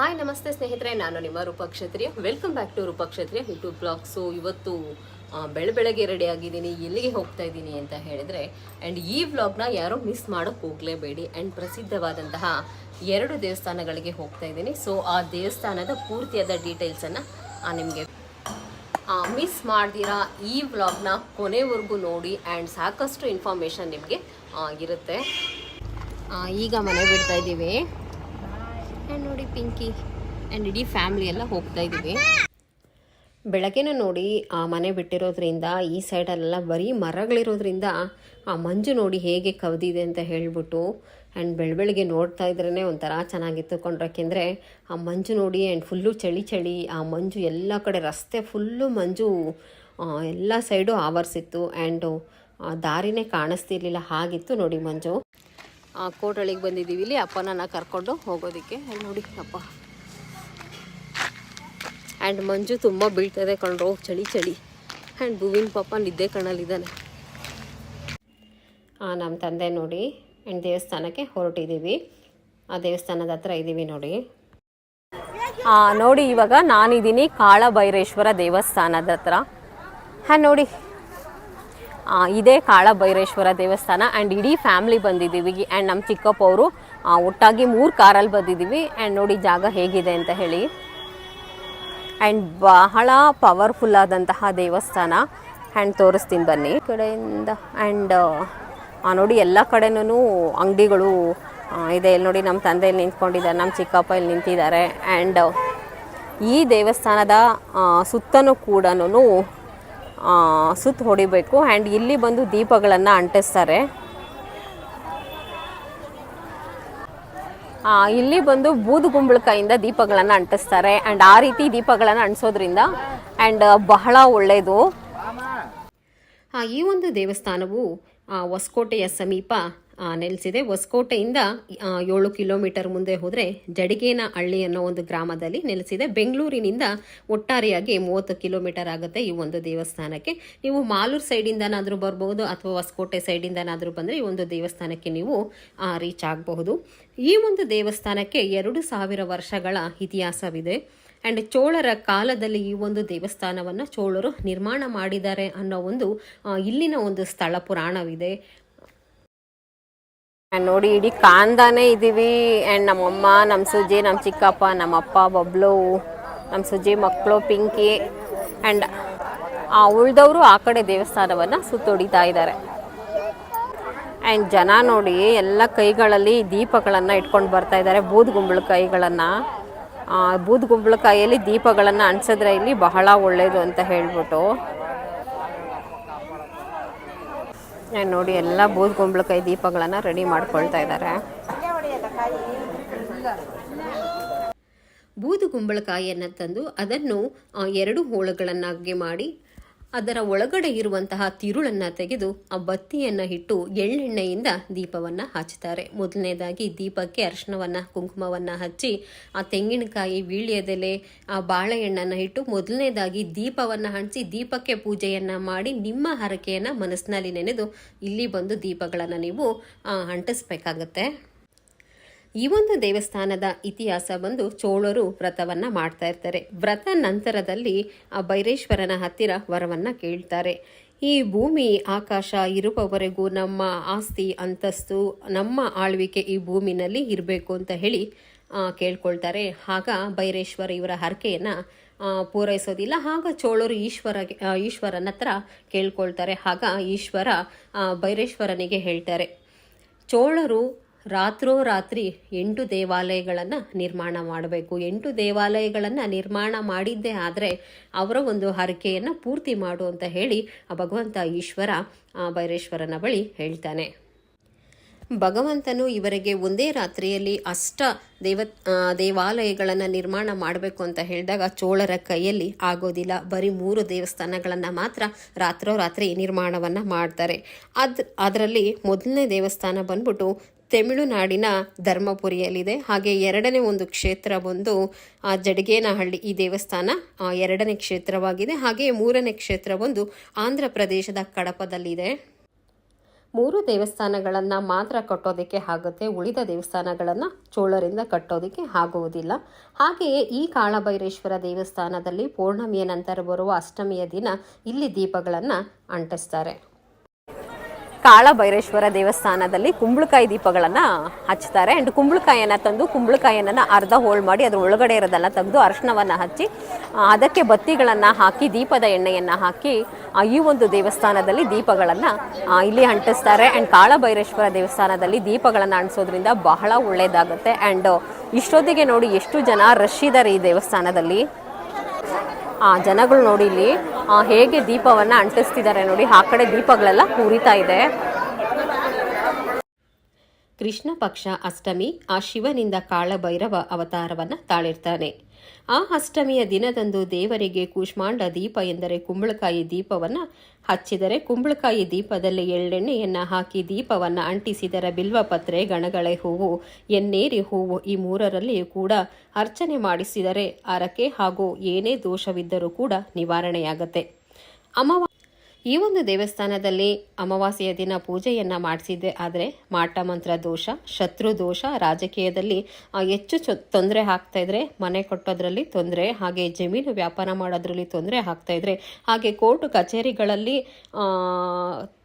Hi ನಮಸ್ತೆ ಸ್ನೇಹಿತರೆ. ನಾನು ನಿಮ್ಮ Roopkshatriya welcome back to Roopkshatriya YouTube blog so ಇವತ್ತು ಬೆಳೆ ಬೆಳ ಬೆಳಗ್ಗೆ ರೆಡಿ ಆಗಿದ್ದೀನಿ ಎಲ್ಲಿಗೆ ಹೋಗ್ತಾ ಇದ್ದೀನಿ ಅಂತ ಹೇಳಿದರೆ ಆ್ಯಂಡ್ ಈ ವ್ಲಾಗ್ನ ಯಾರೂ ಮಿಸ್ ಮಾಡೋಕ್ಕೆ ಹೋಗಲೇಬೇಡಿ. ಆ್ಯಂಡ್ ಪ್ರಸಿದ್ಧವಾದಂತಹ ಎರಡು ದೇವಸ್ಥಾನಗಳಿಗೆ ಹೋಗ್ತಾ ಇದ್ದೀನಿ. ಸೊ ಆ ದೇವಸ್ಥಾನದ ಪೂರ್ತಿಯಾದ ಡೀಟೇಲ್ಸನ್ನು ನಿಮಗೆ ಮಿಸ್ ಮಾಡ್ದಿರಾ ಈ ವ್ಲಾಗ್ನ ಕೊನೆವರೆಗೂ ನೋಡಿ ಆ್ಯಂಡ್ ಸಾಕಷ್ಟು ಇನ್ಫಾರ್ಮೇಷನ್ ನಿಮಗೆ ಇರುತ್ತೆ. ಈಗ ಮನೆ ಬಿಡ್ತಾ ಇದ್ದೀವಿ. ಆ್ಯಂಡ್ ನೋಡಿ ಪಿಂಕಿ. ಆ್ಯಂಡ್ ಇಡೀ ಫ್ಯಾಮಿಲಿ ಎಲ್ಲ ಹೋಗ್ತಾ ಇದ್ದೀವಿ. ಬೆಳಗ್ಗೆನ ನೋಡಿ ಆ ಮನೆ ಬಿಟ್ಟಿರೋದ್ರಿಂದ, ಈ ಸೈಡಲ್ಲೆಲ್ಲ ಬರೀ ಮರಗಳಿರೋದ್ರಿಂದ ಆ ಮಂಜು ನೋಡಿ ಹೇಗೆ ಕವಿದಿದೆ ಅಂತ ಹೇಳ್ಬಿಟ್ಟು ಆ್ಯಂಡ್ ಬೆಳ ಬೆಳಗ್ಗೆ ನೋಡ್ತಾ ಇದ್ರೇ ಒಂಥರ ಚೆನ್ನಾಗಿತ್ತು ಕೊಂಡ್ರೆ ಯಾಕೆಂದರೆ ಆ ಮಂಜು ನೋಡಿ ಆ್ಯಂಡ್ ಫುಲ್ಲು ಚಳಿ ಚಳಿ ಆ ಮಂಜು ಎಲ್ಲ ಕಡೆ ರಸ್ತೆ ಫುಲ್ಲು ಮಂಜು ಎಲ್ಲ ಸೈಡು ಆವರಿಸಿತ್ತು. ಆ್ಯಂಡು ದಾರಿನೇ ಕಾಣಿಸ್ತಿರ್ಲಿಲ್ಲ. ಹಾಗಿತ್ತು ನೋಡಿ ಮಂಜು. ಕೋಟಳಿಗೆ ಬಂದಿದ್ದೀವಿ ಇಲ್ಲಿ ಅಪ್ಪನನ್ನ ಕರ್ಕೊಂಡು ಹೋಗೋದಕ್ಕೆ. ಅಲ್ಲಿ ನೋಡಿ ಅಪ್ಪ. ಆ್ಯಂಡ್ ಮಂಜು ತುಂಬ ಬೀಳ್ತದೆ ಕಣ್ರು. ಚಳಿ ಚಳಿ. ಆ್ಯಂಡ್ ಭುವಿನ ಪಾಪ ನಿದ್ದೆ ಕಣ್ಣಲ್ಲಿದ್ದಾನೆ ನಮ್ಮ ತಂದೆ ನೋಡಿ ಆ್ಯಂಡ್ ದೇವಸ್ಥಾನಕ್ಕೆ ಹೊರಟಿದ್ದೀವಿ. ಆ ದೇವಸ್ಥಾನದ ಹತ್ರ ಇದ್ದೀವಿ ನೋಡಿ. ಹಾಂ ನೋಡಿ ಇವಾಗ ನಾನಿದ್ದೀನಿ ಕಾಳಭೈರೇಶ್ವರ ದೇವಸ್ಥಾನದ ಹತ್ರ. ಹಾಂ, ನೋಡಿ. ಇದೇ ಕಾಳಭೈರೇಶ್ವರ ದೇವಸ್ಥಾನ ಆ್ಯಂಡ್ ಇಡೀ ಫ್ಯಾಮ್ಲಿ ಬಂದಿದ್ದೀವಿ. ಆ್ಯಂಡ್ ನಮ್ಮ ಚಿಕ್ಕಪ್ಪ ಅವರು ಒಟ್ಟಾಗಿ ಮೂರು ಕಾರಲ್ಲಿ ಬಂದಿದ್ದೀವಿ. ಆ್ಯಂಡ್ ನೋಡಿ ಜಾಗ ಹೇಗಿದೆ ಅಂತ ಹೇಳಿ. ಆ್ಯಂಡ್ ಬಹಳ ಪವರ್ಫುಲ್ ಆದಂತಹ ದೇವಸ್ಥಾನ. ಆ್ಯಂಡ್ ತೋರಿಸ್ತೀನಿ ಬನ್ನಿ. ಈ ಕಡೆಯಿಂದ ಆ್ಯಂಡ್ ನೋಡಿ ಎಲ್ಲ ಕಡೆನೂ ಅಂಗಡಿಗಳು ಇದೆ. ಇಲ್ಲಿ ನೋಡಿ ನಮ್ಮ ತಂದೆ ಇಲ್ಲಿ ನಿಂತ್ಕೊಂಡಿದ್ದಾರೆ ನಮ್ಮ ಚಿಕ್ಕಪ್ಪ ಇಲ್ಲಿ ನಿಂತಿದ್ದಾರೆ. ಆ್ಯಂಡ್ ಈ ದೇವಸ್ಥಾನದ ಸುತ್ತನೂ ಕೂಡ ಸುತ್ತ ಹೊಡಿಬೇಕು. ಆ್ಯಂಡ್ ಇಲ್ಲಿ ಬಂದು ದೀಪಗಳನ್ನು ಅಂಟಿಸ್ತಾರೆ. ಆ, ಇಲ್ಲಿ ಬಂದು ಬೂದುಗುಂಬಳಕಾಯಿಂದ ದೀಪಗಳನ್ನು ಅಂಟಿಸ್ತಾರೆ. ಆ್ಯಂಡ್ ಆ ರೀತಿ ದೀಪಗಳನ್ನು ಅಂಟಿಸೋದ್ರಿಂದ ಆ್ಯಂಡ್ ಬಹಳ ಒಳ್ಳೆಯದು ಈ ಒಂದು ದೇವಸ್ಥಾನವು ಆ, ಹೊಸಕೋಟೆಯ ಸಮೀಪ ನೆಲೆಸಿದೆ ಹೊಸಕೋಟೆಯಿಂದ ಏಳು ಕಿಲೋಮೀಟರ್ ಮುಂದೆ ಹೋದರೆ ಜಡಿಗೇನ ಹಳ್ಳಿ ಅನ್ನೋ ಒಂದು ಗ್ರಾಮದಲ್ಲಿ ನೆಲೆಸಿದೆ ಬೆಂಗಳೂರಿನಿಂದ ಒಟ್ಟಾರೆಯಾಗಿ ಮೂವತ್ತು ಕಿಲೋಮೀಟರ್ ಆಗುತ್ತೆ ಈ ಒಂದು ದೇವಸ್ಥಾನಕ್ಕೆ. ನೀವು ಮಾಲೂರು ಸೈಡಿಂದನಾದರೂ ಬರಬಹುದು ಅಥವಾ ಹೊಸಕೋಟೆ ಸೈಡಿಂದನಾದರೂ ಬಂದರೆ ಈ ಒಂದು ದೇವಸ್ಥಾನಕ್ಕೆ ನೀವು ರೀಚ್ ಆಗಬಹುದು. ಈ ಒಂದು ದೇವಸ್ಥಾನಕ್ಕೆ ಎರಡು ಸಾವಿರ ವರ್ಷಗಳ ಇತಿಹಾಸವಿದೆ. ಆ್ಯಂಡ್ ಚೋಳರ ಕಾಲದಲ್ಲಿ ಈ ಒಂದು ದೇವಸ್ಥಾನವನ್ನು ಚೋಳರು ನಿರ್ಮಾಣ ಮಾಡಿದ್ದಾರೆ ಅನ್ನೋ ಒಂದು ಇಲ್ಲಿನ ಒಂದು ಸ್ಥಳ ಪುರಾಣವಿದೆ. ನೋಡಿ, ಇಡೀ ಕಾಂದಾನೇ ಇದ್ದೀವಿ ಆ್ಯಂಡ್ ನಮ್ಮಮ್ಮ ನಮ್ಮ ಸುಜಿ ನಮ್ಮ ಚಿಕ್ಕಪ್ಪ, ನಮ್ಮಪ್ಪ, ಬಬ್ಲು ನಮ್ಮ ಸುಜಿ ಮಕ್ಕಳು ಪಿಂಕಿ. ಆ್ಯಂಡ್ ಆ ಉಳಿದವರು ಆ ಕಡೆ ದೇವಸ್ಥಾನವನ್ನು ಸುತ್ತೊಡಿತಾ ಇದ್ದಾರೆ. ಆ್ಯಂಡ್ ಜನ ನೋಡಿ, ಎಲ್ಲ ಕೈಗಳಲ್ಲಿ ದೀಪಗಳನ್ನು ಇಟ್ಕೊಂಡು ಬರ್ತಾ ಇದ್ದಾರೆ. ಕೈಗಳನ್ನು. ಬೂದ್ಗುಂಬಳಕಾಯಿಯಲ್ಲಿ ದೀಪಗಳನ್ನು ಅಂಟಿಸಿದ್ರೆ ಇಲ್ಲಿ ಬಹಳ ಒಳ್ಳೆಯದು ಅಂತ ಹೇಳ್ಬಿಟ್ಟು ಆ್ಯಂಡ್ ನೋಡಿ ಎಲ್ಲ ಬೂದ್ಗುಂಬಳಕಾಯಿ ದೀಪಗಳನ್ನ ರೆಡಿ ಮಾಡ್ಕೊಳ್ತಾ ಇದ್ದಾರೆ ಬೂದು ಕುಂಬಳಕಾಯಿಯನ್ನು ತಂದು ಅದನ್ನು ಎರಡು ಹೋಳುಗಳನ್ನಾಗಿ ಮಾಡಿ ಅದರ ಒಳಗಡೆ ಇರುವಂತಹ ತಿರುಳನ್ನು ತೆಗೆದು ಆ ಬತ್ತಿಯನ್ನು ಇಟ್ಟು ಎಳ್ಳೆಣ್ಣೆಯಿಂದ ದೀಪವನ್ನು ಹಚ್ಚುತ್ತಾರೆ ಮೊದಲನೇದಾಗಿ ದೀಪಕ್ಕೆ ಅರಿಶಿಣವನ್ನು ಕುಂಕುಮವನ್ನು ಹಚ್ಚಿ, ಆ ತೆಂಗಿನಕಾಯಿ ವೀಳ್ಯದೆಲೆ, ಆ ಬಾಳೆಹಣ್ಣನ್ನು ಇಟ್ಟು ಮೊದಲನೇದಾಗಿ ದೀಪವನ್ನು ಹಂಚಿ ದೀಪಕ್ಕೆ ಪೂಜೆಯನ್ನು ಮಾಡಿ ನಿಮ್ಮ ಹರಕೆಯನ್ನು ಮನಸ್ಸಿನಲ್ಲಿ ನೆನೆದು ಇಲ್ಲಿ ಬಂದು ದೀಪಗಳನ್ನು ನೀವು ಅಂಟಿಸ್ಬೇಕಾಗತ್ತೆ. ಈ ಒಂದು ದೇವಸ್ಥಾನದ ಇತಿಹಾಸ ಬಂದು ಚೋಳರು ವ್ರತವನ್ನ ಮಾಡ್ತಾ ಇರ್ತಾರೆ. ವ್ರತ ನಂತರದಲ್ಲಿ ಆ ಬೈರೇಶ್ವರನ ಹತ್ತಿರ ವರವನ್ನ ಕೇಳ್ತಾರೆ. ಈ ಭೂಮಿ, ಆಕಾಶ ಇರುವವರೆಗೂ ನಮ್ಮ ಆಸ್ತಿ, ಅಂತಸ್ತು, ನಮ್ಮ ಆಳ್ವಿಕೆ ಈ ಭೂಮಿನಲ್ಲಿ ಇರಬೇಕು ಅಂತ ಹೇಳಿ ಕೇಳ್ಕೊಳ್ತಾರೆ. ಆಗ ಬೈರೇಶ್ವರ ಇವರ ಹರಕೆಯನ್ನು ಪೂರೈಸೋದಿಲ್ಲ. ಆಗ ಚೋಳರು ಈಶ್ವರ ಈಶ್ವರನ ಹತ್ರ ಕೇಳ್ಕೊಳ್ತಾರೆ. ಆಗ ಈಶ್ವರ ಬೈರೇಶ್ವರನಿಗೆ ಹೇಳ್ತಾರೆ. ಚೋಳರು ರಾತ್ರೋರಾತ್ರಿ ಎಂಟು ದೇವಾಲಯಗಳನ್ನು ನಿರ್ಮಾಣ ಮಾಡಬೇಕು. ಎಂಟು ದೇವಾಲಯಗಳನ್ನು ನಿರ್ಮಾಣ ಮಾಡಿದ್ದೇ ಆದರೆ ಅವರ ಒಂದು ಹರಕೆಯನ್ನು ಪೂರ್ತಿ ಮಾಡು ಅಂತ ಹೇಳಿ ಆ ಭಗವಂತ ಈಶ್ವರ ಆ ಭೈರೇಶ್ವರನ ಬಳಿ ಹೇಳ್ತಾನೆ. ಭಗವಂತನು ಇವರಿಗೆ ಒಂದೇ ರಾತ್ರಿಯಲ್ಲಿ ಅಷ್ಟ ದೇವ ದೇವಾಲಯಗಳನ್ನು ನಿರ್ಮಾಣ ಮಾಡಬೇಕು ಅಂತ ಹೇಳಿದಾಗ ಚೋಳರ ಕೈಯಲ್ಲಿ ಆಗೋದಿಲ್ಲ. ಬರೀ ಮೂರು ದೇವಸ್ಥಾನಗಳನ್ನು ಮಾತ್ರ ರಾತ್ರೋರಾತ್ರಿ ನಿರ್ಮಾಣವನ್ನು ಮಾಡ್ತಾರೆ. ಅದ್, ಅದರಲ್ಲಿ ಮೊದಲನೇ ದೇವಸ್ಥಾನ ಬಂದ್ಬಿಟ್ಟು ತಮಿಳುನಾಡಿನ ಧರ್ಮಪುರಿಯಲ್ಲಿದೆ. ಹಾಗೆ ಎರಡನೇ ಒಂದು ಕ್ಷೇತ್ರ ಬಂದು ಜಡಗೇನಹಳ್ಳಿ ಈ ದೇವಸ್ಥಾನ ಎರಡನೇ ಕ್ಷೇತ್ರವಾಗಿದೆ. ಹಾಗೆ ಮೂರನೇ ಕ್ಷೇತ್ರ ಬಂದು ಆಂಧ್ರ ಪ್ರದೇಶದ ಕಡಪದಲ್ಲಿದೆ. ಮೂರು ದೇವಸ್ಥಾನಗಳನ್ನು ಮಾತ್ರ ಕಟ್ಟೋದಕ್ಕೆ ಆಗುತ್ತೆ. ಉಳಿದ ದೇವಸ್ಥಾನಗಳನ್ನು ಚೋಳರಿಂದ ಕಟ್ಟೋದಕ್ಕೆ ಆಗುವುದಿಲ್ಲ. ಹಾಗೆಯೇ ಈ ಕಾಳಭೈರೇಶ್ವರ ದೇವಸ್ಥಾನದಲ್ಲಿ ಪೌರ್ಣಮಿಯ ನಂತರ ಬರುವ ಅಷ್ಟಮಿಯ ದಿನ ಇಲ್ಲಿ ದೀಪಗಳನ್ನು ಅಂಟಿಸ್ತಾರೆ. ಕಾಳಭೈರೇಶ್ವರ ದೇವಸ್ಥಾನದಲ್ಲಿ ಕುಂಬಳಕಾಯಿ ದೀಪಗಳನ್ನು ಹಚ್ತಾರೆ. ಆ್ಯಂಡ್ ಕುಂಬಳಕಾಯಿಯನ್ನು ತಂದು ಕುಂಬಳಕಾಯಿಯನ್ನು ಅರ್ಧ ಹೋಲ್ ಮಾಡಿ ಅದ್ರ ಒಳಗಡೆ ಇರೋದೆಲ್ಲ ತೆಗೆದು ಅರ್ಶನವನ್ನ ಹಚ್ಚಿ ಅದಕ್ಕೆ ಬತ್ತಿಗಳನ್ನು ಹಾಕಿ, ದೀಪದ ಎಣ್ಣೆಯನ್ನು ಹಾಕಿ ಈ ಒಂದು ದೇವಸ್ಥಾನದಲ್ಲಿ ದೀಪಗಳನ್ನು ಇಲ್ಲಿ ಅಂಟಿಸ್ತಾರೆ. ಆ್ಯಂಡ್ ಕಾಳಭೈರೇಶ್ವರ ದೇವಸ್ಥಾನದಲ್ಲಿ ದೀಪಗಳನ್ನು ಅಂಟಿಸೋದ್ರಿಂದ ಬಹಳ ಒಳ್ಳೆಯದಾಗುತ್ತೆ ಆ್ಯಂಡ್ ಇಷ್ಟೊತ್ತಿಗೆ ನೋಡಿ ಎಷ್ಟು ಜನ ರಶ್ ಇದ್ದಾರೆ ಈ ದೇವಸ್ಥಾನದಲ್ಲಿ. ಜನಗಳು ನೋಡಿ ಇಲ್ಲಿ ಹೇಗೆ ದೀಪವನ್ನ ಅಂಟಿಸ್ತಿದ್ದಾರೆ ನೋಡಿ, ಆ ಕಡೆ ದೀಪಗಳೆಲ್ಲ ಉರಿತಾ ಇದೆ. ಕೃಷ್ಣ ಪಕ್ಷ ಅಷ್ಟಮಿ, ಆ ಶಿವನಿಂದ ಕಾಳಭೈರವ ಅವತಾರವನ್ನ ತಾಳಿರ್ತಾನೆ. ಆ ಅಷ್ಟಮಿಯ ದಿನದಂದು ದೇವರಿಗೆ ಕೂಷ್ಮಾಂಡ ದೀಪ ಎಂದರೆ ಕುಂಬಳಕಾಯಿ ದೀಪವನ್ನ ಹಚ್ಚಿದರೆ ಕುಂಬಳಕಾಯಿ ದೀಪದಲ್ಲಿ ಎಳ್ಳೆಣ್ಣೆಯನ್ನ ಹಾಕಿ ದೀಪವನ್ನ ಅಂಟಿಸಿದರೆ ಬಿಲ್ವಪತ್ರೆ, ಗಣಗಳೆ ಹೂವು ಎನ್ನೇರಿ ಹೂವು ಈ ಮೂರರಲ್ಲಿ ಕೂಡ ಅರ್ಚನೆ ಮಾಡಿಸಿದರೆ ಅರಕೆ ಹಾಗೂ ಏನೇ ದೋಷವಿದ್ದರೂ ಕೂಡ ನಿವಾರಣೆಯಾಗತ್ತೆ. ಅಮಾವ ಈ ಒಂದು ದೇವಸ್ಥಾನದಲ್ಲಿ ಅಮಾವಾಸ್ಯೆಯ ದಿನ ಪೂಜೆಯನ್ನು ಮಾಡಿಸಿದ್ದೆ. ಆದರೆ ಮಾಟ, ಮಂತ್ರ, ದೋಷ, ಶತ್ರು, ದೋಷ ರಾಜಕೀಯದಲ್ಲಿ ಹೆಚ್ಚು ತೊಂದರೆ ಆಗ್ತಾ ಇದ್ರೆ, ಮನೆ ಕೊಟ್ಟೋದ್ರಲ್ಲಿ ತೊಂದರೆ, ಹಾಗೆ ಜಮೀನು ವ್ಯಾಪಾರ ಮಾಡೋದ್ರಲ್ಲಿ ತೊಂದರೆ ಆಗ್ತಾ ಇದ್ರೆ, ಹಾಗೆ ಕೋರ್ಟ್ ಕಚೇರಿಗಳಲ್ಲಿ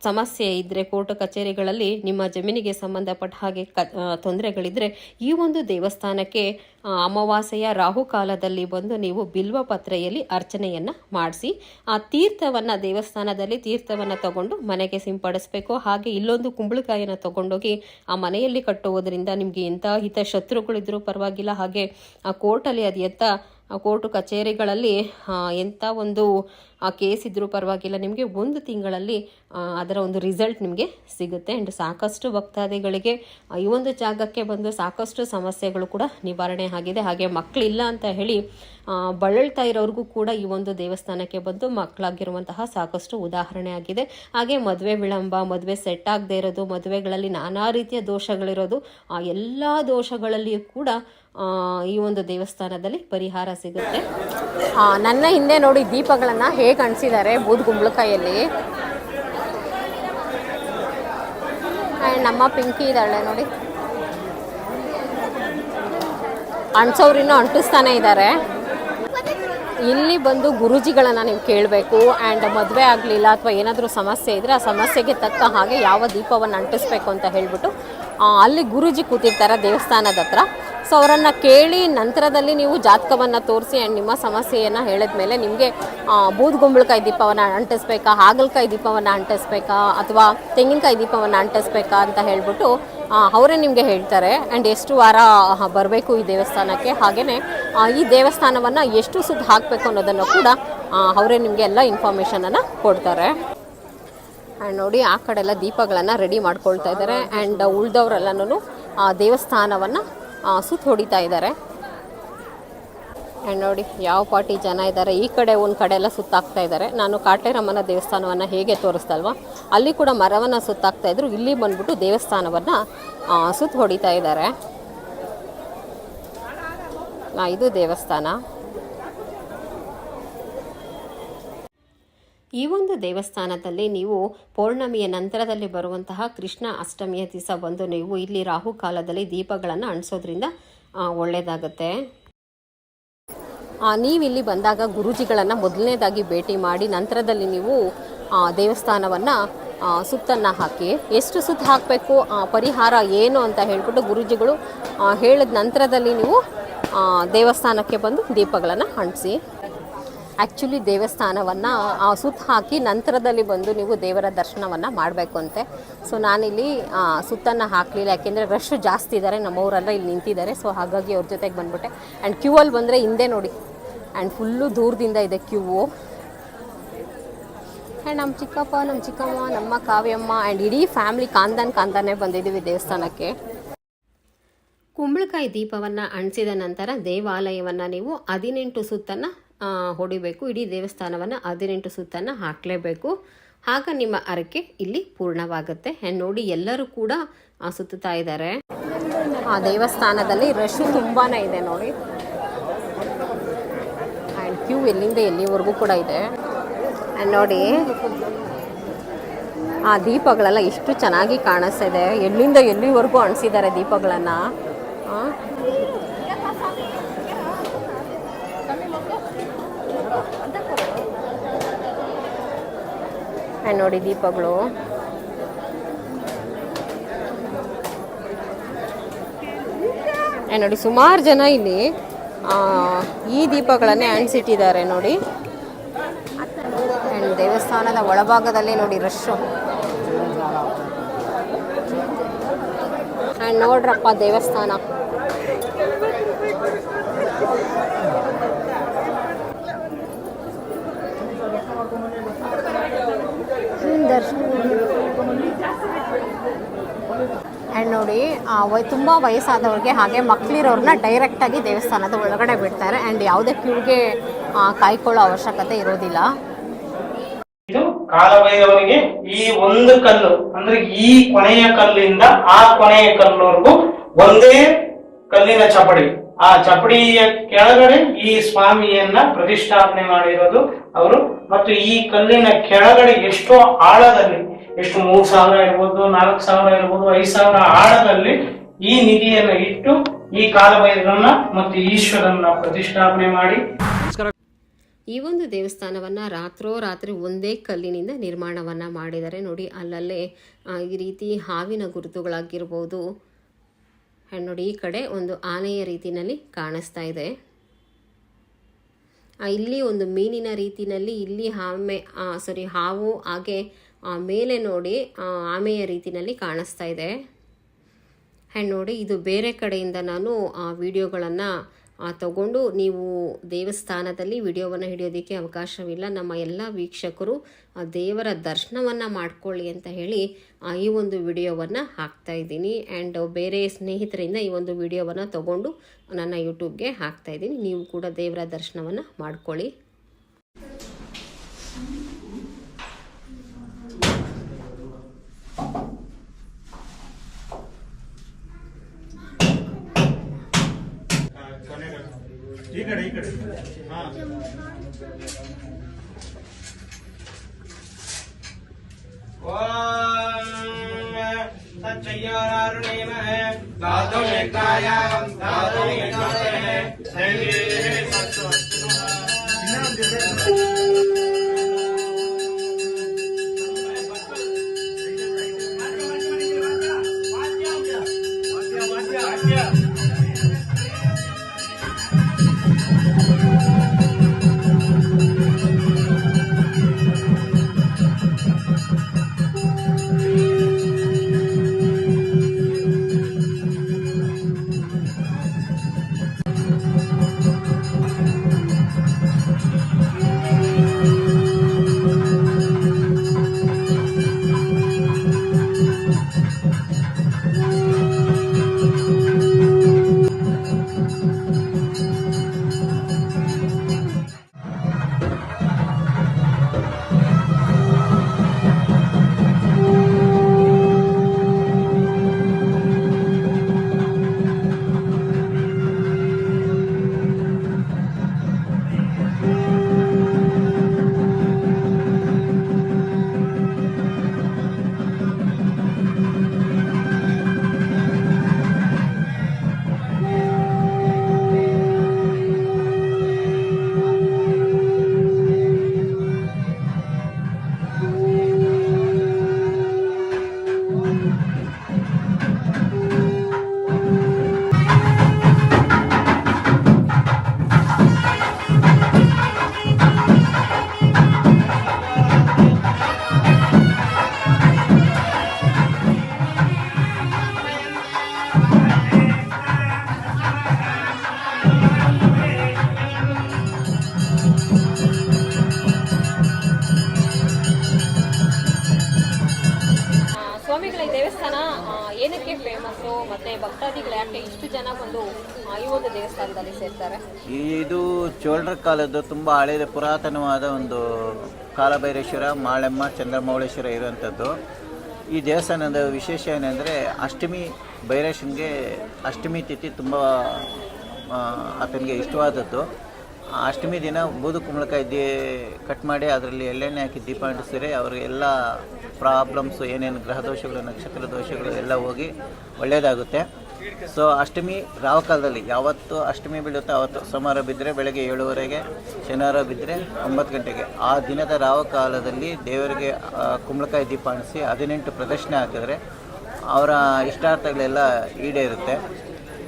ಸಮಸ್ಯೆ ಇದ್ದರೆ ಕೋರ್ಟ್ ಕಚೇರಿಗಳಲ್ಲಿ ನಿಮ್ಮ ಜಮೀನಿಗೆ ಸಂಬಂಧಪಟ್ಟ ಹಾಗೆ ಕ ತೊಂದರೆಗಳಿದ್ದರೆ ಈ ಒಂದು ದೇವಸ್ಥಾನಕ್ಕೆ ಅಮಾವಾಸ್ಯೆಯ ರಾಹುಕಾಲದಲ್ಲಿ ಬಂದು ನೀವು ಬಿಲ್ವ ಪತ್ರೆಯಲ್ಲಿ ಅರ್ಚನೆಯನ್ನು ಮಾಡಿಸಿ, ಆ ತೀರ್ಥವನ್ನು ದೇವಸ್ಥಾನದಲ್ಲಿ ತೀರ್ಥವನ್ನು ತಗೊಂಡು ಮನೆಗೆ ಸಿಂಪಡಿಸಬೇಕು. ಹಾಗೆ ಇಲ್ಲೊಂದು ಕುಂಬಳಕಾಯಿನ ತಗೊಂಡೋಗಿ ಆ ಮನೆಯಲ್ಲಿ ಕಟ್ಟುವುದರಿಂದ ನಿಮಗೆ ಎಂಥ ಹಿತ ಶತ್ರುಗಳಿದ್ರೂ ಪರವಾಗಿಲ್ಲ. ಹಾಗೆ ಆ ಕೋರ್ಟಲ್ಲಿ ಅದು ಆ ಕೋರ್ಟು ಕಚೇರಿಗಳಲ್ಲಿ ಎಂಥ ಒಂದು ಕೇಸ್ ಇದ್ದರೂ ಪರವಾಗಿಲ್ಲ. ನಿಮಗೆ ಒಂದು ತಿಂಗಳಲ್ಲಿ ಅದರ ಒಂದು ರಿಸಲ್ಟ್ ನಿಮಗೆ ಸಿಗುತ್ತೆ. ಆ್ಯಂಡ್ ಸಾಕಷ್ಟು ಭಕ್ತಾದಿಗಳಿಗೆ ಈ ಒಂದು ಜಾಗಕ್ಕೆ ಬಂದು ಸಾಕಷ್ಟು ಸಮಸ್ಯೆಗಳು ಕೂಡ ನಿವಾರಣೆ ಆಗಿದೆ. ಹಾಗೆ ಮಕ್ಕಳಿಲ್ಲ ಅಂತ ಹೇಳಿ ಬಳಲ್ತಾ ಇರೋರಿಗೂ ಕೂಡ ಈ ಒಂದು ದೇವಸ್ಥಾನಕ್ಕೆ ಬಂದು ಮಕ್ಕಳಾಗಿರುವಂತಹ ಸಾಕಷ್ಟು ಉದಾಹರಣೆ ಆಗಿದೆ. ಹಾಗೆ ಮದುವೆ ವಿಳಂಬ, ಮದುವೆ ಸೆಟ್ ಆಗದೆ ಇರೋದು, ಮದುವೆಗಳಲ್ಲಿ ನಾನಾ ರೀತಿಯ ದೋಷಗಳಿರೋದು, ಆ, ಎಲ್ಲ ದೋಷಗಳಲ್ಲಿಯೂ ಕೂಡ ಈ ಒಂದು ದೇವಸ್ಥಾನದಲ್ಲಿ ಪರಿಹಾರ ಸಿಗುತ್ತೆ. ನನ್ನ ಹಿಂದೆ ನೋಡಿ ದೀಪಗಳನ್ನು ಹೇಗೆ ಅಣಿಸಿದ್ದಾರೆ ಬೂದ್ ಗುಂಬಳಕಾಯಲ್ಲಿ. ನಮ್ಮ ಪಿಂಕಿ ಇದ್ದಾಳೆ ನೋಡಿ. ಅಣಸೋರು ಇನ್ನೂ ಅಂಟಿಸ್ತಾನೆ ಇದ್ದಾರೆ. ಇಲ್ಲಿ ಬಂದು ಗುರೂಜಿಗಳನ್ನ ನೀವು ಕೇಳಬೇಕು. ಆ್ಯಂಡ್ ಮದುವೆ ಆಗಲಿಲ್ಲ ಅಥವಾ ಏನಾದರೂ ಸಮಸ್ಯೆ ಇದ್ದರೆ ಆ ಸಮಸ್ಯೆಗೆ ತಕ್ಕ ಹಾಗೆ ಯಾವ ದೀಪವನ್ನು ಅಂಟಿಸ್ಬೇಕು ಅಂತ ಹೇಳಿಬಿಟ್ಟು ಅಲ್ಲಿ ಗುರೂಜಿ ಕೂತಿರ್ತಾರೆ ದೇವಸ್ಥಾನದ ಹತ್ರ. ಸೊ ಅವರನ್ನು ಕೇಳಿ ನಂತರದಲ್ಲಿ ನೀವು ಜಾತಕವನ್ನು ತೋರಿಸಿ ಆ್ಯಂಡ್ ನಿಮ್ಮ ಸಮಸ್ಯೆಯನ್ನು ಹೇಳಿದ ಮೇಲೆ ನಿಮಗೆ ಬೂದ್ ಗುಂಬಳಕಾಯಿ ದೀಪವನ್ನು ಅಂಟಿಸ್ಬೇಕಾ, ಹಾಗಲಕಾಯಿ ದೀಪವನ್ನು ಅಂಟಿಸ್ಬೇಕಾ, ಅಥವಾ ತೆಂಗಿನಕಾಯಿ ದೀಪವನ್ನು ಅಂಟಿಸ್ಬೇಕಾ ಅಂತ ಹೇಳಿಬಿಟ್ಟು ಅವರೇ ನಿಮಗೆ ಹೇಳ್ತಾರೆ. ಆ್ಯಂಡ್ ಎಷ್ಟು ವಾರ ಬರಬೇಕು ಈ ದೇವಸ್ಥಾನಕ್ಕೆ? ಹಾಗೆಯೇ ಈ ದೇವಸ್ಥಾನವನ್ನು ಎಷ್ಟು ಸುತ್ತ ಹಾಕಬೇಕು ಅನ್ನೋದನ್ನು ಕೂಡ ಅವರೇ ನಿಮಗೆ ಎಲ್ಲ ಇನ್ಫಾರ್ಮೇಷನನ್ನು ಕೊಡ್ತಾರೆ. ಆ್ಯಂಡ್ ನೋಡಿ, ಆ ಕಡೆ ಎಲ್ಲ ದೀಪಗಳನ್ನು ರೆಡಿ ಮಾಡ್ಕೊಳ್ತಾ ಇದ್ದಾರೆ. ಆ್ಯಂಡ್ ಉಳ್ದವರೆಲ್ಲನೂ ದೇವಸ್ಥಾನವನ್ನು ಸುತ್ತ ಹೊಡಿತಾ ಇದ್ದಾರೆ. ಆ್ಯಂಡ್ ನೋಡಿ, ಯಾವ ಪಾರ್ಟಿ ಜನ ಇದ್ದಾರೆ. ಈ ಕಡೆ, ಒಂದು ಕಡೆ ಎಲ್ಲ ಸುತ್ತಾಕ್ತಾ ಇದ್ದಾರೆ. ನಾನು ಕಾಟೇರಮ್ಮನ ದೇವಸ್ಥಾನವನ್ನು ಹೇಗೆ ತೋರಿಸ್ತಲ್ವ ಅಲ್ಲಿ ಕೂಡ ಮರವನ್ನು ಸುತ್ತಾಕ್ತಾ ಇದ್ರು. ಇಲ್ಲಿ ಬಂದ್ಬಿಟ್ಟು ದೇವಸ್ಥಾನವನ್ನು ಸುತ್ತ ಹೊಡಿತಾ ಇದ್ದಾರೆ. ಇದು ದೇವಸ್ಥಾನ. ಈ ಒಂದು ದೇವಸ್ಥಾನದಲ್ಲಿ ನೀವು ಪೌರ್ಣಮಿಯ ನಂತರದಲ್ಲಿ ಬರುವಂತಹ ಕೃಷ್ಣ ಅಷ್ಟಮಿಯ ದಿವಸ ಬಂದು ನೀವು ಇಲ್ಲಿ ರಾಹು ಕಾಲದಲ್ಲಿ ದೀಪಗಳನ್ನು ಅಣಿಸೋದ್ರಿಂದ ಒಳ್ಳೆಯದಾಗುತ್ತೆ ನೀವಿಲ್ಲಿ ಬಂದಾಗ ಗುರುಜಿಗಳನ್ನು ಮೊದಲನೇದಾಗಿ ಭೇಟಿ ಮಾಡಿ ನಂತರದಲ್ಲಿ ನೀವು ದೇವಸ್ಥಾನವನ್ನು ಸುತ್ತನ್ನು ಹಾಕಿ. ಎಷ್ಟು ಸುತ್ತ ಹಾಕಬೇಕು ಪರಿಹಾರ ಏನು ಅಂತ ಹೇಳಿಬಿಟ್ಟು ಗುರುಜಿಗಳು ಹೇಳಿದ ನಂತರದಲ್ಲಿ ನೀವು ದೇವಸ್ಥಾನಕ್ಕೆ ಬಂದು ದೀಪಗಳನ್ನು ಅಂಟಿಸಿ. ಆ್ಯಕ್ಚುಲಿ ದೇವಸ್ಥಾನವನ್ನು ಸುತ್ತ ಹಾಕಿ ನಂತರದಲ್ಲಿ ಬಂದು ನೀವು ದೇವರ ದರ್ಶನವನ್ನು ಮಾಡಬೇಕು ಅಂತೆ ಸೊ ನಾನಿಲ್ಲಿ ಸುತ್ತನ್ನು ಹಾಕಲಿಲ್ಲ. ಯಾಕೆಂದರೆ ರಶ್ ಜಾಸ್ತಿ ಇದ್ದಾರೆ ನಮ್ಮವರೆಲ್ಲ ಇಲ್ಲಿ ನಿಂತಿದ್ದಾರೆ. ಸೊ ಹಾಗಾಗಿ ಅವ್ರ ಜೊತೆಗೆ ಬಂದ್ಬಿಟ್ಟೆ. ಆ್ಯಂಡ್ ಕ್ಯೂ ಅಲ್ಲಿ ಬಂದರೆ ಹಿಂದೆ ನೋಡಿ. ಆ್ಯಂಡ್ ಫುಲ್ಲು ದೂರದಿಂದ ಇದೆ ಕ್ಯೂವು ಆ್ಯಂಡ್ ನಮ್ಮ ಚಿಕ್ಕಪ್ಪ ನಮ್ಮ ಚಿಕ್ಕಮ್ಮ, ನಮ್ಮ ಕಾವ್ಯಮ್ಮ ಆ್ಯಂಡ್ ಇಡೀ ಫ್ಯಾಮ್ಲಿ ಕಾಂದನ್ ಕಾಂದಾನೆ ಬಂದಿದ್ದೀವಿ ದೇವಸ್ಥಾನಕ್ಕೆ. ಕುಂಬಳಕಾಯಿ ದೀಪವನ್ನು ಅಣಿಸಿದ ನಂತರ ದೇವಾಲಯವನ್ನು ನೀವು ಹದಿನೆಂಟು ಸುತ್ತನ್ನು ಹೊಡಿಬೇಕು. ಇಡೀ ದೇವಸ್ಥಾನವನ್ನು ಹದಿನೆಂಟು ಸುತ್ತನ್ನು ಹಾಕಲೇಬೇಕು. ಆಗ ನಿಮ್ಮ ಅರಕೆ ಇಲ್ಲಿ ಪೂರ್ಣವಾಗುತ್ತೆ. ನೋಡಿ, ಎಲ್ಲರೂ ಕೂಡ ಸುತ್ತಾ ಸುತ್ತುತ್ತಾ ಇದ್ದಾರೆ. ಆ ದೇವಸ್ಥಾನದಲ್ಲಿ ರಶ್ ತುಂಬಾ ಇದೆ ನೋಡಿ. ಆ್ಯಂಡ್ ಕ್ಯೂ ಎಲ್ಲಿಂದ ಎಲ್ಲಿವರೆಗೂ ಕೂಡ ಇದೆ. ಆ್ಯಂಡ್ ನೋಡಿ, ಆ ದೀಪಗಳೆಲ್ಲ ಎಷ್ಟು ಚೆನ್ನಾಗಿ ಕಾಣಿಸ್ತಾ ಇದೆ ಎಲ್ಲಿಂದ ಎಲ್ಲಿವರೆಗೂ ಅಣಿಸಿದ್ದಾರೆ ದೀಪಗಳನ್ನು. ನೋಡಿ ದೀಪಗಳು. ನೋಡಿ ಸುಮಾರು ಜನ ಇಲ್ಲಿ ಈ ದೀಪಗಳನ್ನೇ ಅಣಿಸಿಟ್ಟಿದ್ದಾರೆ ನೋಡಿ. ದೇವಸ್ಥಾನದ ಒಳಭಾಗದಲ್ಲಿ ನೋಡಿ ರಶ್ಶು ನೋಡ್ರಪ್ಪ ದೇವಸ್ಥಾನ. ಆ್ಯಂಡ್ ನೋಡಿ ತುಂಬ ವಯಸ್ಸಾದವ್ರಿಗೆ ಹಾಗೆ ಮಕ್ಕಳಿರೋರ್ನ ಡೈರೆಕ್ಟಾಗಿ ದೇವಸ್ಥಾನದ ಒಳಗಡೆ ಬಿಡ್ತಾರೆ ಆ್ಯಂಡ್ ಯಾವುದೇ ಕ್ಯೂಗೆ ಕಾಯ್ಕೊಳ್ಳೋ ಅವಶ್ಯಕತೆ ಇರೋದಿಲ್ಲ. ಇದು ಕಾಲಭೈರವನಿಗೆ ಈ ಒಂದು ಕಲ್ಲು, ಅಂದ್ರೆ ಈ ಕೊನೆಯ ಕಲ್ಲಿಂದ ಆ ಕೊನೆಯ ಕಲ್ಲುವರೆಗೂ ಒಂದೇ ಕಲ್ಲಿನ ಚಪಡಿ ಆ ಚಪಡಿಯ ಕೆಳಗಡೆ ಈ ಸ್ವಾಮಿಯನ್ನ ಪ್ರತಿಷ್ಠಾಪನೆ ಮಾಡಿರೋದು ಅವರು. ಮತ್ತು ಈ ಕಲ್ಲಿನ ಕೆಳಗಡೆ ಎಷ್ಟೋ ಆಳದಲ್ಲಿ, ಎಷ್ಟು ಮೂರ್ ಸಾವಿರ ಇರ್ಬೋದು, ನಾಲ್ಕು ಸಾವಿರ ಇರ್ಬೋದು, ಐದು ಸಾವಿರ ಆಳದಲ್ಲಿ ಈ ನಿಧಿಯನ್ನ ಇಟ್ಟು ಈ ಕಾಲಭೈರವನ್ನ ಮತ್ತು ಈಶ್ವರನ್ನ ಪ್ರತಿಷ್ಠಾಪನೆ ಮಾಡಿ. ಈ ಒಂದು ದೇವಸ್ಥಾನವನ್ನು ರಾತ್ರೋರಾತ್ರಿ ಒಂದೇ ಕಲ್ಲಿನಿಂದ ನಿರ್ಮಾಣವನ್ನು ಮಾಡಿದರೆ ನೋಡಿ, ಅಲ್ಲಲ್ಲೇ ಈ ರೀತಿ ಹಾವಿನ ಗುರುತುಗಳಾಗಿರ್ಬೋದು ಆ್ಯಂಡ್ ನೋಡಿ, ಈ ಕಡೆ ಒಂದು ಆನೆಯ ರೀತಿಯಲ್ಲಿ ಕಾಣಿಸ್ತಾ ಇದೆ. ಇಲ್ಲಿ ಒಂದು ಮೀನಿನ ರೀತಿಯಲ್ಲಿ ಇಲ್ಲಿ ಆಮೆ ಸಾರಿ ಹಾವು, ಹಾಗೆ ಮೇಲೆ ನೋಡಿ ಆಮೆಯ ರೀತಿಯಲ್ಲಿ ಕಾಣಿಸ್ತಾ ಇದೆ. ಆ್ಯಂಡ್ ನೋಡಿ, ಇದು ಬೇರೆ ಕಡೆಯಿಂದ ನಾನು ವಿಡಿಯೋಗಳನ್ನು ತಗೊಂಡು ನೀವು ದೇವಸ್ಥಾನದಲ್ಲಿ ವಿಡಿಯೋವನ್ನು ಹಿಡಿಯೋದಕ್ಕೆ ಅವಕಾಶವಿಲ್ಲ. ನಮ್ಮ ಎಲ್ಲ ವೀಕ್ಷಕರು ದೇವರ ದರ್ಶನವನ್ನು ಮಾಡಿಕೊಳ್ಳಿ ಅಂತ ಹೇಳಿ ಈ ಒಂದು ವಿಡಿಯೋವನ್ನು ಹಾಕ್ತಾ ಇದ್ದೀನಿ. ಆ್ಯಂಡ್ ಬೇರೆ ಸ್ನೇಹಿತರಿಂದ ಈ ಒಂದು ವಿಡಿಯೋವನ್ನು ತಗೊಂಡು ನನ್ನ ಯೂಟ್ಯೂಬ್ಗೆ ಹಾಕ್ತಾ ಇದ್ದೀನಿ. ನೀವು ಕೂಡ ದೇವರ ದರ್ಶನವನ್ನು ಮಾಡ್ಕೊಳ್ಳಿ. ಈ ಕಡೆ ಈ ಕಡೆ ಹಾ ಸ್ವಾಮಿಗಳ ಕಾಲದ್ದು ತುಂಬ ಹಳೆಯ ಪುರಾತನವಾದ ಒಂದು ಕಾಲಭೈರೇಶ್ವರ, ಮಾಳೆಮ್ಮ, ಚಂದ್ರಮೌಳೇಶ್ವರ ಇರುವಂಥದ್ದು. ಈ ದೇವಸ್ಥಾನದ ವಿಶೇಷ ಏನೆಂದರೆ, ಅಷ್ಟಮಿ ಭೈರೇಶನ್ಗೆ ಅಷ್ಟಮಿ ತಿಥಿ ತುಂಬ ಆತನಿಗೆ ಇಷ್ಟವಾದದ್ದು. ಅಷ್ಟಮಿ ದಿನ ಬೂದು ಕುಂಬಳಕಾಯಿ ದೇ, ಕಟ್ ಮಾಡಿ ಅದರಲ್ಲಿ ಎಳ್ಳೆಣ್ಣೆ ಹಾಕಿ ದೀಪ ಅಂಟಿಸಿದರೆ ಅವರು ಎಲ್ಲ ಪ್ರಾಬ್ಲಮ್ಸು ಏನೇನು ಗ್ರಹ ದೋಷಗಳು ನಕ್ಷತ್ರ ದೋಷಗಳು ಎಲ್ಲ ಹೋಗಿ ಒಳ್ಳೆಯದಾಗುತ್ತೆ. ಸೊ ಅಷ್ಟಮಿ ರಾವಕಾಲದಲ್ಲಿ ಯಾವತ್ತು ಅಷ್ಟಮಿ ಬೀಳುತ್ತೋ ಅವತ್ತು ಸೋಮವಾರ ಬಿದ್ದರೆ ಬೆಳಗ್ಗೆ ಏಳುವರೆಗೆ ಶನಿವಾರ ಬಿದ್ದರೆ ಒಂಬತ್ತು ಗಂಟೆಗೆ. ಆ ದಿನದ ರಾವಕಾಲದಲ್ಲಿ ದೇವರಿಗೆ ಆ, ಕುಂಬಳಕಾಯಿ ದೀಪ ಅಣಿಸಿ ಹದಿನೆಂಟು ಪ್ರದಕ್ಷಿಣೆ ಹಾಕಿದ್ರೆ ಅವರ ಇಷ್ಟಾರ್ಥಗಳೆಲ್ಲ ಈಡೇರುತ್ತೆ.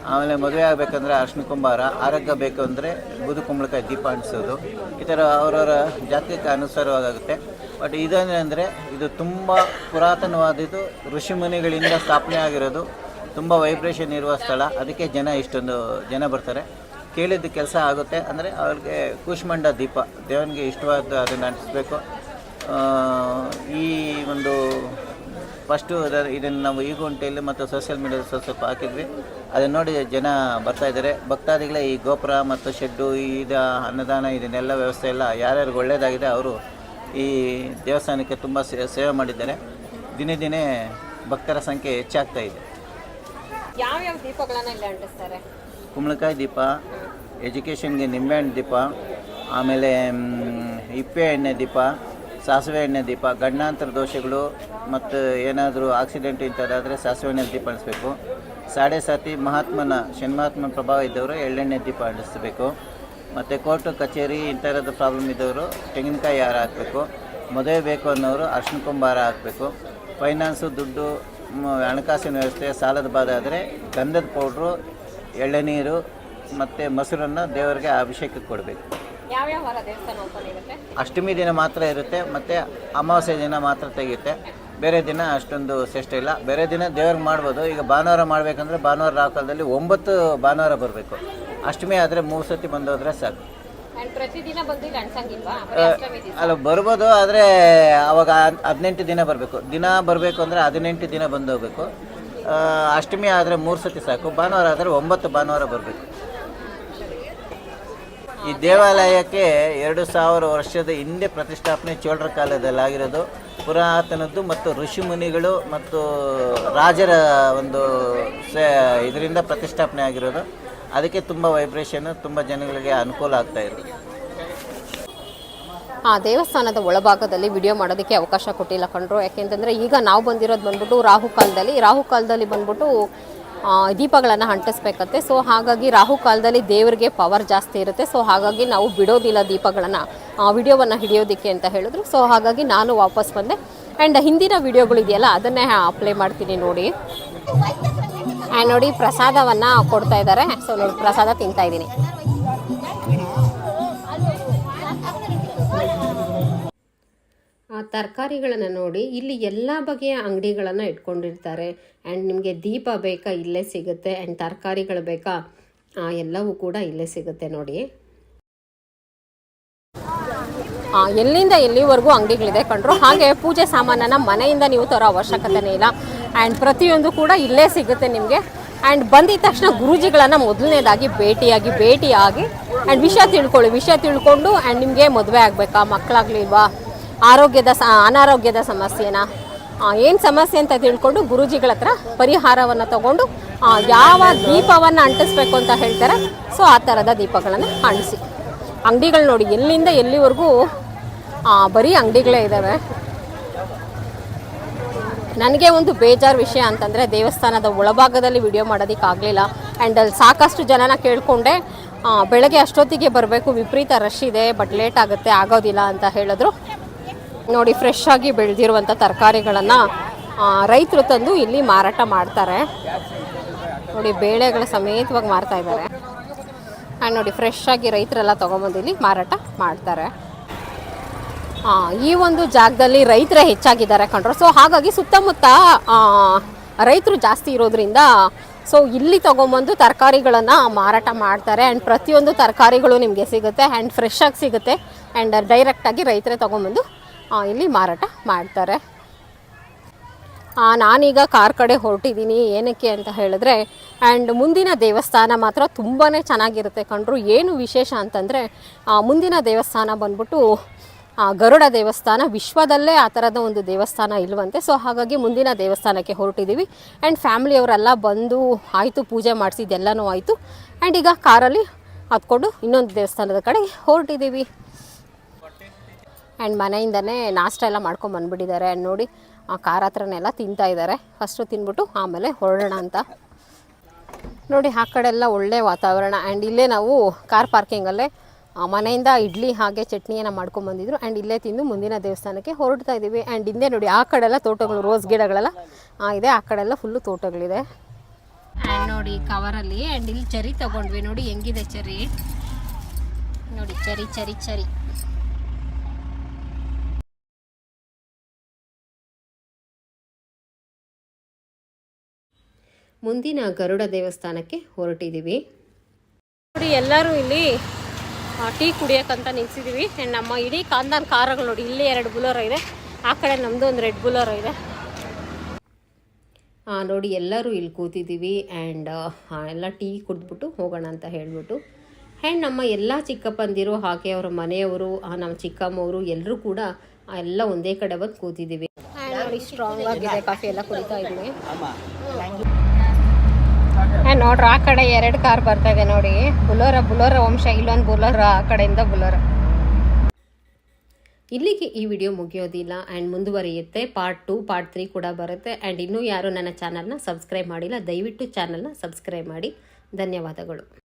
ಆಮೇಲೆ ಮದುವೆ ಆಗಬೇಕಂದ್ರೆ ಅರ್ಶಿನ ಕುಂಬಾರ ಆರೋಗ್ಯ ಬೇಕು ಅಂದರೆ ಬುದು ಕುಂಬಳಕಾಯಿ ದೀಪ ಅಣಿಸೋದು ಈ ಥರ ಅವರವರ ಜಾತಕಕ್ಕೆ ಅನುಸಾರವಾಗುತ್ತೆ. ಬಟ್ ಇದೇನೆಂದರೆ ಇದು ತುಂಬ ಪುರಾತನವಾದದ್ದು ಋಷಿಮುನಿಗಳಿಂದ ಸ್ಥಾಪನೆ ಆಗಿರೋದು ತುಂಬ ವೈಬ್ರೇಷನ್ ಇರುವ ಸ್ಥಳ. ಅದಕ್ಕೆ ಜನ ಇಷ್ಟೊಂದು, ಜನ ಬರ್ತಾರೆ. ಕೇಳಿದ ಕೆಲಸ ಆಗುತ್ತೆ. ಅಂದರೆ ಅವ್ರಿಗೆ ಕೂಷ್ಮಂಡ ದೀಪ. ದೇವನಿಗೆ ಇಷ್ಟವಾದ ಅದನ್ನು ಅಂಟಿಸ್ಬೇಕು. ಈ ಒಂದು ಫಸ್ಟು ಇದನ್ನು ನಾವು ಈ ಗುಂಟೆಯಲ್ಲಿ ಮತ್ತು ಸೋಷಿಯಲ್ ಮೀಡಿಯಾದಲ್ಲಿ ಸ್ವಲ್ಪ ಸ್ವಲ್ಪ ಹಾಕಿದ್ವಿ. ಅದನ್ನು ನೋಡಿ ಜನ ಬರ್ತಾ ಇದ್ದಾರೆ. ಭಕ್ತಾದಿಗಳೇ, ಈ ಗೋಪುರ ಮತ್ತು ಶೆಡ್ಡು ಇದ ಅನ್ನದಾನ, ಇದನ್ನೆಲ್ಲ ವ್ಯವಸ್ಥೆ ಎಲ್ಲ ಯಾರ್ಯಾರಿಗೆ ಒಳ್ಳೆಯದಾಗಿದೆ ಅವರು ಈ ದೇವಸ್ಥಾನಕ್ಕೆ ತುಂಬ ಸೇವೆ ಮಾಡಿದ್ದಾರೆ. ದಿನೇ ದಿನೇ ಭಕ್ತರ ಸಂಖ್ಯೆ ಹೆಚ್ಚಾಗ್ತಾ ಇದೆ. ಯಾವ್ಯಾವ ದೀಪಗಳನ್ನ ಇಲ್ಲಿ ಅಂಟಿಸ್ತಾರೆ? ಕುಂಬಳಕಾಯಿ ದೀಪ, ಎಜುಕೇಷನ್ಗೆ ನಿಂಬೆಹಣ್ಣು ದೀಪ, ಆಮೇಲೆ ಇಪ್ಪೆ ಎಣ್ಣೆ ದೀಪ, ಸಾಸಿವೆ ಎಣ್ಣೆ ದೀಪ, ಗಂಡಾಂತರ ದೋಷಗಳು ಮತ್ತು ಏನಾದರೂ ಆಕ್ಸಿಡೆಂಟ್ ಇಂಥದ್ದಾದರೆ ಸಾಸಿವೆ ಎಣ್ಣೆ ದೀಪ ಅಣಿಸ್ಬೇಕು ಸಾಡೆ ಸಾತಿ ಮಹಾತ್ಮನ ಶನಿಮಹಾತ್ಮನ ಪ್ರಭಾವ ಇದ್ದವರು ಎಳ್ಳೆಣ್ಣೆ ದೀಪ ಅಣಿಸ್ಬೇಕು ಮತ್ತು ಕೋರ್ಟು, ಕಚೇರಿ ಇಂಥದ್ದು ಪ್ರಾಬ್ಲಮ್ ಇದ್ದವರು ತೆಂಗಿನಕಾಯಿ ಹಾರ ಹಾಕಬೇಕು. ಮದುವೆ ಬೇಕು ಅನ್ನೋರು ಅರ್ಶಿನ ಕುಂಬಾರ ಹಾಕಬೇಕು. ಫೈನಾನ್ಸು ದುಡ್ಡು ಹಣಕಾಸಿನ ವ್ಯವಸ್ಥೆ ಸಾಲದ ಬಾಧೆ ಆದರೆ ಗಂಧದ ಪೌಡ್ರು ಎಳ್ಳೆನೀರು ಮತ್ತು ಮೊಸರನ್ನು ದೇವರಿಗೆ ಅಭಿಷೇಕಕ್ಕೆ ಕೊಡಬೇಕು. ಅಷ್ಟಮಿ ದಿನ ಮಾತ್ರ ಇರುತ್ತೆ ಮತ್ತು ಅಮಾವಾಸ್ಯೆ ದಿನ ಮಾತ್ರ ತೆಗೆಯುತ್ತೆ. ಬೇರೆ ದಿನ ಅಷ್ಟೊಂದು ಶ್ರೇಷ್ಠ ಇಲ್ಲ. ಬೇರೆ ದಿನ ದೇವ್ರಿಗೆ ಮಾಡ್ಬೋದು. ಈಗ ಭಾನುವಾರ ಮಾಡಬೇಕಂದ್ರೆ ಭಾನುವಾರ ರಾಹುಕಾಲದಲ್ಲಿ ಒಂಬತ್ತು ಭಾನುವಾರ ಬರಬೇಕು. ಅಷ್ಟಮಿ ಆದರೆ ಮೂರು ಸತಿ ಬಂದೋದ್ರೆ ಸಾಕು. ಅಲ್ಲ ಬರ್ಬೋದು ಆದರೆ ಅವಾಗ ಹದ್- ಹದಿನೆಂಟು ದಿನ ಬರಬೇಕು. ದಿನ ಬರಬೇಕು ಅಂದರೆ ಹದಿನೆಂಟು ದಿನ ಬಂದು ಹೋಗ್ಬೇಕು. ಅಷ್ಟಮಿ ಆದರೆ ಮೂರು ಸತಿ ಸಾಕು. ಭಾನುವಾರ ಆದರೆ ಒಂಬತ್ತು ಭಾನುವಾರ ಬರಬೇಕು. ಈ ದೇವಾಲಯಕ್ಕೆ ಎರಡು ಸಾವಿರ ವರ್ಷದ ಹಿಂದೆ ಪ್ರತಿಷ್ಠಾಪನೆ ಚೋಳರ ಕಾಲದಲ್ಲಿ ಆಗಿರೋದು ಪುರಾತನದ್ದು ಮತ್ತು ಋಷಿಮುನಿಗಳು ಮತ್ತು ರಾಜರ ಒಂದು ಇದರಿಂದ ಪ್ರತಿಷ್ಠಾಪನೆ ಆಗಿರೋದು. ಅದಕ್ಕೆ ತುಂಬ ವೈಬ್ರೇಷನ್ ತುಂಬ ಜನಗಳಿಗೆ ಅನುಕೂಲ ಆಗ್ತಾ ಇದೆ. ಆ ದೇವಸ್ಥಾನದ ಒಳಭಾಗದಲ್ಲಿ ವಿಡಿಯೋ ಮಾಡೋದಕ್ಕೆ ಅವಕಾಶ ಕೊಟ್ಟಿಲ್ಲ ಕಂಡ್ರು ಯಾಕೆಂತಂದರೆ ಈಗ ನಾವು ಬಂದಿರೋದು ಬಂದ್ಬಿಟ್ಟು ರಾಹು ಕಾಲದಲ್ಲಿ. ರಾಹು ಕಾಲದಲ್ಲಿ ಬಂದ್ಬಿಟ್ಟು ದೀಪಗಳನ್ನು ಅಂಟಿಸ್ಬೇಕತ್ತೆ ಸೊ ಹಾಗಾಗಿ ರಾಹು ಕಾಲದಲ್ಲಿ ದೇವರಿಗೆ ಪವರ್ ಜಾಸ್ತಿ ಇರುತ್ತೆ. ಸೊ ಹಾಗಾಗಿ ನಾವು ಬಿಡೋದಿಲ್ಲ ದೀಪಗಳನ್ನು ವಿಡಿಯೋವನ್ನು ಹಿಡಿಯೋದಕ್ಕೆ ಅಂತ ಹೇಳಿದ್ರು. ಸೊ ಹಾಗಾಗಿ ನಾನು ವಾಪಸ್ ಬಂದೆ. ಆ್ಯಂಡ್ ಹಿಂದಿನ ವಿಡಿಯೋಗಳಿದೆಯಲ್ಲ ಅದನ್ನೇ ಅಪ್ಲೈ ಮಾಡ್ತೀನಿ ನೋಡಿ. ಆ್ಯಂಡ್ ನೋಡಿ, ಪ್ರಸಾದವನ್ನು ಕೊಡ್ತಾ ಇದ್ದಾರೆ. ಸೊ ನೋಡಿ, ಪ್ರಸಾದ ತಿಂತಾ ಇದ್ದೀನಿ. ಆ ತರಕಾರಿಗಳನ್ನು ನೋಡಿ, ಇಲ್ಲಿ ಎಲ್ಲ ಬಗೆಯ ಅಂಗಡಿಗಳನ್ನು ಇಟ್ಕೊಂಡಿರ್ತಾರೆ. ಆ್ಯಂಡ್ ನಿಮಗೆ ದೀಪ ಬೇಕಾ, ಇಲ್ಲೇ ಸಿಗುತ್ತೆ. ಆ್ಯಂಡ್ ತರಕಾರಿಗಳು ಬೇಕಾ ಎಲ್ಲವೂ ಕೂಡ ಇಲ್ಲೇ ಸಿಗುತ್ತೆ ನೋಡಿ. ಎಲ್ಲಿಂದ ಎಲ್ಲಿವರೆಗೂ ಅಂಗಡಿಗಳಿದೆ ಕಂಡ್ರು. ಹಾಗೆ ಪೂಜೆ ಸಾಮಾನನ್ನ ಮನೆಯಿಂದ ನೀವು ತರೋ ಅವಶ್ಯಕತೆನೇ ಇಲ್ಲ. ಆ್ಯಂಡ್ ಪ್ರತಿಯೊಂದು ಕೂಡ ಇಲ್ಲೇ ಸಿಗುತ್ತೆ ನಿಮಗೆ. ಆ್ಯಂಡ್ ಬಂದಿದ ತಕ್ಷಣ ಗುರೂಜಿಗಳನ್ನು ಮೊದಲನೇದಾಗಿ ಭೇಟಿಯಾಗಿ ಭೇಟಿಯಾಗಿ. ಆ್ಯಂಡ್ ವಿಷಯ ತಿಳ್ಕೊಳ್ಳಿ, ವಿಷಯ ತಿಳ್ಕೊಂಡು ಆ್ಯಂಡ್ ನಿಮಗೆ ಮದುವೆ ಆಗಬೇಕಾ, ಮಕ್ಕಳಾಗ್ಲಿಲ್ವಾ? ಆರೋಗ್ಯದ ಅನಾರೋಗ್ಯದ ಸಮಸ್ಯೆನ? ಏನು ಸಮಸ್ಯೆ ಅಂತ ತಿಳ್ಕೊಂಡು ಗುರೂಜಿಗಳ ಹತ್ರ ಪರಿಹಾರವನ್ನು ತಗೊಂಡು ಯಾವ ದೀಪವನ್ನು ಅಂಟಿಸ್ಬೇಕು ಅಂತ ಹೇಳ್ತಾರೆ. ಸೊ ಆ ಥರದ ದೀಪಗಳನ್ನು ಅಂಟಿಸಿ ಅಂಗಡಿಗಳು ನೋಡಿ, ಎಲ್ಲಿಂದ ಎಲ್ಲಿವರೆಗೂ ಬರೀ ಅಂಗಡಿಗಳೇ ಇದ್ದಾವೆ ನನಗೆ ಒಂದು ಬೇಜಾರು ವಿಷಯ ಅಂತಂದರೆ, ದೇವಸ್ಥಾನದ ಒಳಭಾಗದಲ್ಲಿ ವಿಡಿಯೋ ಮಾಡೋದಕ್ಕಾಗಲಿಲ್ಲ ಆ್ಯಂಡ್ ಅಲ್ಲಿ ಸಾಕಷ್ಟು ಜನನ ಕೇಳಿಕೊಂಡೆ ಬೆಳಗ್ಗೆ ಅಷ್ಟೊತ್ತಿಗೆ ಬರಬೇಕು, ವಿಪರೀತ ರಶ್ ಇದೆ ಬಟ್ ಲೇಟ್ ಆಗುತ್ತೆ, ಆಗೋದಿಲ್ಲ ಅಂತ ಹೇಳಿದ್ರು. ನೋಡಿ ಫ್ರೆಶ್ ಆಗಿ ಬೆಳೆದಿರುವಂಥ ತರಕಾರಿಗಳನ್ನು ರೈತರು ತಂದು ಇಲ್ಲಿ ಮಾರಾಟ ಮಾಡ್ತಾರೆ. ನೋಡಿ, ಬೇಳೆಗಳ ಸಮೇತವಾಗಿ ಮಾರ್ತಾ ಇದ್ದಾರೆ. ಆ್ಯಂಡ್ ನೋಡಿ ಫ್ರೆಶ್ ಆಗಿ ರೈತರೆಲ್ಲ ತೊಗೊಂಬಂದು ಇಲ್ಲಿ ಮಾರಾಟ ಮಾಡ್ತಾರೆ. ಈ ಒಂದು ಜಾಗದಲ್ಲಿ ರೈತರೇ ಹೆಚ್ಚಾಗಿದ್ದಾರೆ ಕಂಡ್ರು. ಸೊ ಹಾಗಾಗಿ ಸುತ್ತಮುತ್ತ ರೈತರು ಜಾಸ್ತಿ ಇರೋದ್ರಿಂದ ಸೊ ಇಲ್ಲಿ ತೊಗೊಂಬಂದು ತರಕಾರಿಗಳನ್ನು ಮಾರಾಟ ಮಾಡ್ತಾರೆ. ಆ್ಯಂಡ್ ಪ್ರತಿಯೊಂದು ತರಕಾರಿಗಳು ನಿಮಗೆ ಸಿಗುತ್ತೆ ಆ್ಯಂಡ್ ಫ್ರೆಶ್ ಆಗಿ ಸಿಗುತ್ತೆ. ಆ್ಯಂಡ್ ಡೈರೆಕ್ಟಾಗಿ ರೈತರೇ ತೊಗೊಂಬಂದು ಇಲ್ಲಿ ಮಾರಾಟ ಮಾಡ್ತಾರೆ. ನಾನೀಗ ಕಾರ್ ಕಡೆ ಹೊರಟಿದ್ದೀನಿ ಏನಕ್ಕೆ ಅಂತ ಹೇಳಿದ್ರೆ ಆ್ಯಂಡ್ ಮುಂದಿನ ದೇವಸ್ಥಾನ ಮಾತ್ರ ತುಂಬಾ ಚೆನ್ನಾಗಿರುತ್ತೆ ಕಂಡ್ರು ಏನು ವಿಶೇಷ ಅಂತಂದರೆ ಮುಂದಿನ ದೇವಸ್ಥಾನ ಬಂದ್ಬಿಟ್ಟು ಗರುಡ ದೇವಸ್ಥಾನ, ವಿಶ್ವದಲ್ಲೇ ಆ ಥರದ ಒಂದು ದೇವಸ್ಥಾನ ಇಲ್ವಂತೆ. ಸೊ ಹಾಗಾಗಿ ಮುಂದಿನ ದೇವಸ್ಥಾನಕ್ಕೆ ಹೊರಟಿದ್ದೀವಿ ಆ್ಯಂಡ್ ಫ್ಯಾಮಿಲಿಯವರೆಲ್ಲ ಬಂದು ಆಯಿತು, ಪೂಜೆ ಮಾಡಿಸಿದ್ದೆಲ್ಲನೂ ಆಯಿತು. ಆ್ಯಂಡ್ ಈಗ ಕಾರಲ್ಲಿ ಹತ್ಕೊಂಡು ಇನ್ನೊಂದು ದೇವಸ್ಥಾನದ ಕಡೆ ಹೊರಟಿದ್ದೀವಿ ಆ್ಯಂಡ್ ಮನೆಯಿಂದನೇ ನಾಷ್ಟ ಎಲ್ಲ ಮಾಡ್ಕೊಂಡು ಬಂದುಬಿಟ್ಟಿದ್ದಾರೆ. ಆ್ಯಂಡ್ ನೋಡಿ ಆ ಖಾರ ಹತ್ರನೆಲ್ಲ ತಿಂತಾ ಇದ್ದಾರೆ. ಫಸ್ಟು ತಿಂದ್ಬಿಟ್ಟು ಆಮೇಲೆ ಹೊರಡೋಣ ಅಂತ. ನೋಡಿ, ಆ ಕಡೆ ಎಲ್ಲ ಒಳ್ಳೆ ವಾತಾವರಣ. ಆ್ಯಂಡ್ ಇಲ್ಲೇ ನಾವು ಕಾರ್ ಪಾರ್ಕಿಂಗಲ್ಲೇ ಮನೆಯಿಂದ ಇಡ್ಲಿ ಹಾಗೆ ಚಟ್ನಿಯನ್ನು ಮಾಡ್ಕೊಂಬಂದಿದ್ರು ಆ್ಯಂಡ್ ಇಲ್ಲೇ ತಿಂದು ಮುಂದಿನ ದೇವಸ್ಥಾನಕ್ಕೆ ಹೊರಡ್ತಾ ಇದ್ದೀವಿ. ಆ್ಯಂಡ್ ಹಿಂದೆ ನೋಡಿ, ಆ ಕಡೆ ಎಲ್ಲ ತೋಟಗಳು ರೋಸ್ ಗಿಡಗಳೆಲ್ಲ ಇದೆ. ಆ ಕಡೆ ಎಲ್ಲ ಫುಲ್ಲು ತೋಟಗಳಿದೆ. ಆ್ಯಂಡ್ ನೋಡಿ ಕವರಲ್ಲಿ ಆ್ಯಂಡ್ ಇಲ್ಲಿ ಚರಿ ತಗೊಂಡ್ವಿ. ನೋಡಿ, ಹೆಂಗಿದೆ ಚರಿ ನೋಡಿ ಚರಿ ಚರಿ ಚರಿ ಮುಂದಿನ ಗರುಡ ದೇವಸ್ಥಾನಕ್ಕೆ ಹೊರಟಿದ್ದೀವಿ. ನೋಡಿ ಎಲ್ಲರೂ ಇಲ್ಲಿ ಟೀ ಕುಡಿಯೋಕ್ಕಂತ ನಿಲ್ಸಿದ್ದೀವಿ ಆ್ಯಂಡ್ ನಮ್ಮ ಇಡೀ ಕಾಂದಾನ್ ಕಾರುಗಳು ನೋಡಿ ಇಲ್ಲಿ ಎರಡು ಬುಲರ್ ಇದೆ. ಆ ಕಡೆ ನಮ್ಮದು ಒಂದು ರೆಡ್ ಬುಲೋರ ಇದೆ. ಆ, ನೋಡಿ ಎಲ್ಲರೂ ಇಲ್ಲಿ ಕೂತಿದ್ದೀವಿ. ಆ್ಯಂಡ್ ಎಲ್ಲ ಟೀ ಕುಡಿದ್ಬಿಟ್ಟು ಹೋಗೋಣ ಅಂತ ಹೇಳ್ಬಿಟ್ಟು. ಆ್ಯಂಡ್ ನಮ್ಮ ಎಲ್ಲ ಚಿಕ್ಕಪ್ಪಂದಿರು ಹಾಗೆ ಅವರ ಮನೆಯವರು ಆ, ನಮ್ಮ ಚಿಕ್ಕಮ್ಮವರು ಎಲ್ಲರೂ ಕೂಡ ಎಲ್ಲ ಒಂದೇ ಕಡೆ ಬಂದು ಕೂತಿದ್ದೀವಿ. ನೋಡಿ ಸ್ಟ್ರಾಂಗ್ ಆಗಿದೆ ಕಾಫಿ ಎಲ್ಲ ಕುಡಿತಾ ಇದ್ದೀವಿ. ನೋಡ್ರಿ, ಆ ಕಡೆ ಎರಡು ಕಾರ್ ಬರ್ತಾ ಇದೆ ನೋಡಿ. ಬುಲೋರ ಬುಲೋರ ವಂಶ, ಇಲ್ಲೊಂದು ಬುಲೋರ, ಆ ಕಡೆಯಿಂದ ಬುಲೋರ. ಇಲ್ಲಿಗೆ ಈ ವಿಡಿಯೋ ಮುಗಿಯೋದಿಲ್ಲ. ಆ್ಯಂಡ್ ಮುಂದುವರಿಯುತ್ತೆ. ಪಾರ್ಟ್ ಟು, ಪಾರ್ಟ್ ತ್ರೀ ಕೂಡ ಬರುತ್ತೆ. ಆ್ಯಂಡ್ ಇನ್ನೂ ಯಾರು ನನ್ನ ಚಾನಲ್ನ ಸಬ್ಸ್ಕ್ರೈಬ್ ಮಾಡಿಲ್ಲ, ದಯವಿಟ್ಟು ಚಾನಲ್ನ ಸಬ್ಸ್ಕ್ರೈಬ್ ಮಾಡಿ. ಧನ್ಯವಾದಗಳು.